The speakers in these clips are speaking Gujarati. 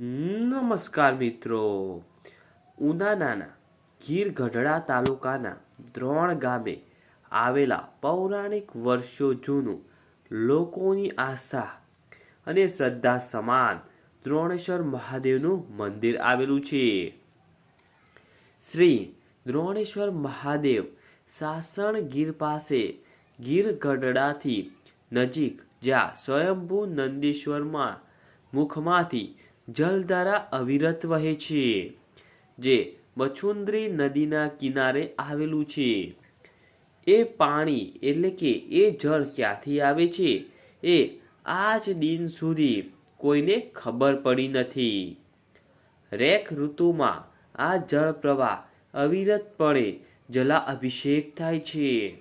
નમસ્કાર મિત્રો. ઉનાનાના ગીર ગઢડા તાલુકાના દ્રોણ ગામે આવેલા પૌરાણિક વર્ષો જૂનું લોકોની આસ્થા અને શ્રદ્ધા સમાન દ્રોણેશ્વર મહાદેવનું મંદિર આવેલું છે. શ્રી દ્રોણેશ્વર મહાદેવ સાસણ ગીર પાસે ગીર ગઢડાથી નજીક જ્યાં સ્વયંભૂ નંદીશ્વરમાં મુખમાંથી જલધારા અવિરત વહે છે, જે મછુંદરી નદીના કિનારે આવેલું છે. એ પાણી એટલે કે એ જળ ક્યાંથી આવે છે, એ આજ દિન સુધી કોઈને ખબર પડી નથી. રેખ ઋતુમાં આ જળ પ્રવાહ અવિરતપણે જલા અભિષેક થાય છે.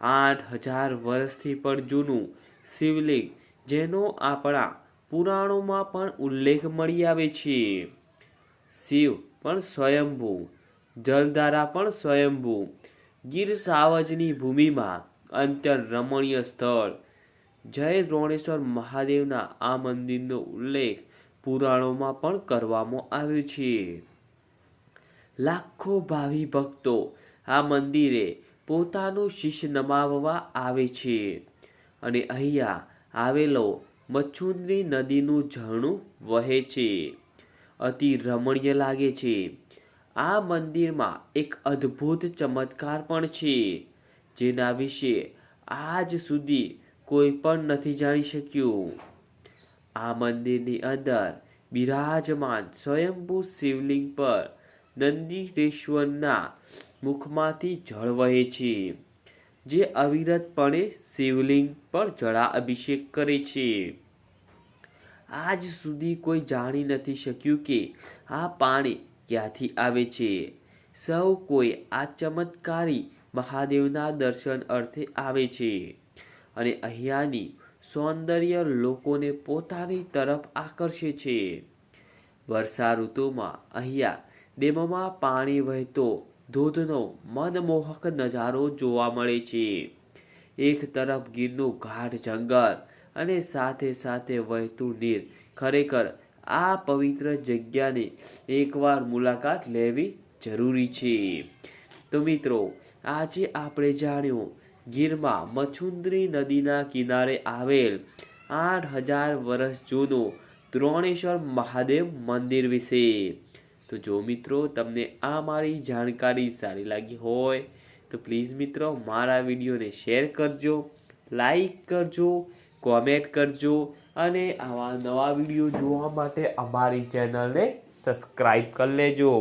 આઠ હજાર વર્ષથી પણ જૂનું શિવલિંગ, જેનો આપણા પુરાણોમાં પણ ઉલ્લેખ મળી આવે છે. શિવ પણ સ્વયંભૂ, જલધારા પણ સ્વયંભૂ, ગીર સાવજની ભૂમિમાં અત્યંત રમણીય સ્થળ, જય દ્રોણેશ્વર મહાદેવના આ મંદિરનો ઉલ્લેખ પુરાણોમાં પણ કરવામાં આવ્યો છે. લાખો ભાવિ ભક્તો આ મંદિરે પોતાનું શિષ્ય નમાવવા આવે છે અને અહીંયા આવેલો મચ્છુંદરી નદીનું ઝરણું વહે છે. અતિ રમણીય લાગે છે. આ મંદિરમાં એક અદ્ભુત ચમત્કાર પણ છે, જેના વિશે આજ સુધી કોઈ પણ નથી જાણી શક્યું. આ મંદિરની અંદર બિરાજમાન સ્વયંભૂ શિવલિંગ પર નંદીશ્વરના મુખમાંથી જળ વહે છે. જે અવિરતપણે શિવલિંગ પર જળા અભિષેક કરે છે. આજ સુધી કોઈ જાણી નથી શક્યું કે આ પાણી ક્યાંથી આવે છે. સૌ કોઈ આ ચમત્કારી મહાદેવના દર્શન અર્થે આવે છે અને અહીંયાની સૌંદર્ય લોકોને પોતાની તરફ આકર્ષે છે. વર્ષા ઋતુમાં અહીંયા ડેમમાં પાણી વહેતો ધોધનો મનમોહક નજારો જોવા મળે છે. એક તરફ ગીરનું ગાઢ જંગલ અને સાથે સાથે વહેતું નીર. ખરેખર, આ પવિત્ર જગ્યાની એકવાર મુલાકાત લેવી જરૂરી છે. તો મિત્રો, આજે આપણે જાણ્યું, ગીરમાં મછુંદરી નદીના કિનારે આવેલ આઠ હજાર વર્ષ જૂનું દ્રોણેશ્વર મહાદેવ મંદિર વિશે. તો જો મિત્રો, તમને આ મારી જાણકારી સારી લાગી હોય, તો પ્લીઝ મિત્રો મારા વિડીયોને શેર કરજો, લાઈક કરજો, કોમેન્ટ કરજો અને આવા નવા વીડિયો જોવા માટે અમારી ચેનલને સબસ્ક્રાઈબ કરી લેજો.